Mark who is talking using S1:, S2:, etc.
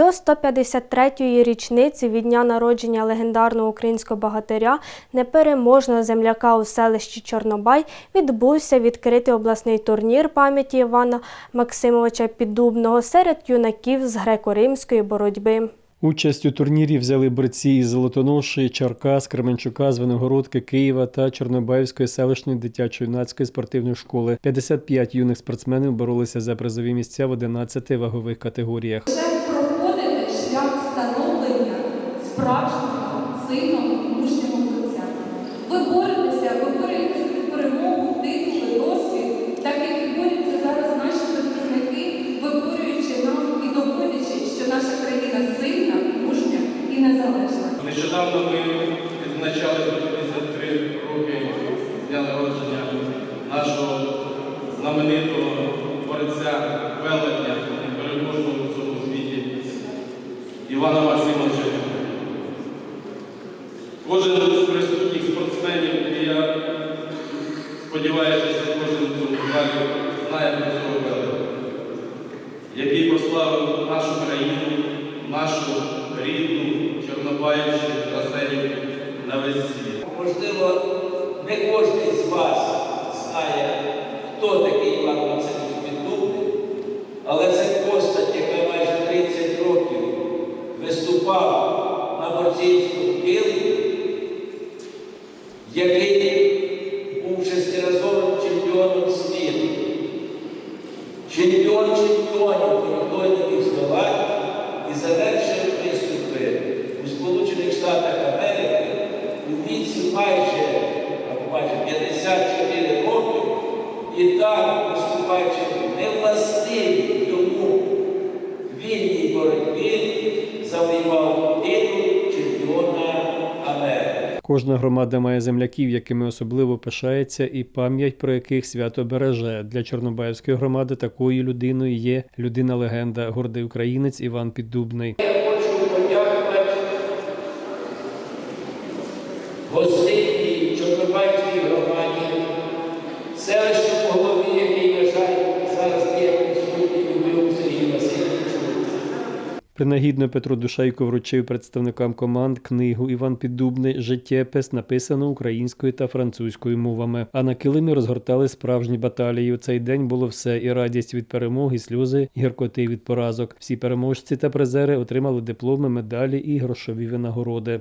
S1: До 153-ї річниці від дня народження легендарного українського богатиря, непереможного земляка у селищі Чорнобай, відбувся відкритий обласний турнір пам'яті Івана Максимовича Піддубного серед юнаків з греко-римської боротьби.
S2: Участь у турнірі взяли борці із Золотоноші, Черкас, Кременчука, Звенигородки, Києва та Чорнобаївської селищної дитячо-юнацької спортивної школи. 55 юних спортсменів боролися за призові місця в 11 вагових категоріях.
S3: Справжнього, сильного, мужнього лиця. Ви боретеся, ви борете собі перемогу, титули, досвід, так як і борються зараз наші захисники, виборюючи нам і доводячи, що наша країна сильна, мужня і незалежна.
S4: Нещодавно ми відзначали 153 роки з дня народження нашого знаменитого творця велення непереможного у цьому світі Івана Максимовича. Кожен з присутніх спортсменів, і я сподіваюся, що кожен в цьому знає про цього велення, який прославив нашу країну, нашу рідну Чорнобаївщину, Красенів на весь світ.
S5: Можливо, не кожен з вас знає, хто такий Іван Максимович Піддубний, але це постать, яка майже 30 років виступав на борцівському який був шестиразовим чемпіоном світу. Чемпіон чемпіонів, міг здолати і завершив виступи у Сполучених Штатах Америки у віці майже, майже 54 роки, і так виступаючи
S2: Кожна громада має земляків, якими особливо пишається, і пам'ять про яких свято береже. Для Чорнобаївської громади такою людиною є людина-легенда, гордий українець Іван Піддубний. Принагідно Петро Душайко вручив представникам команд книгу Іван Піддубний Життєпис написано українською та французькою мовами. А на килимі розгортали справжні баталії. У цей день було все і радість від перемог, і сльози, і гіркоти від поразок. Всі переможці та призери отримали дипломи, медалі і грошові винагороди.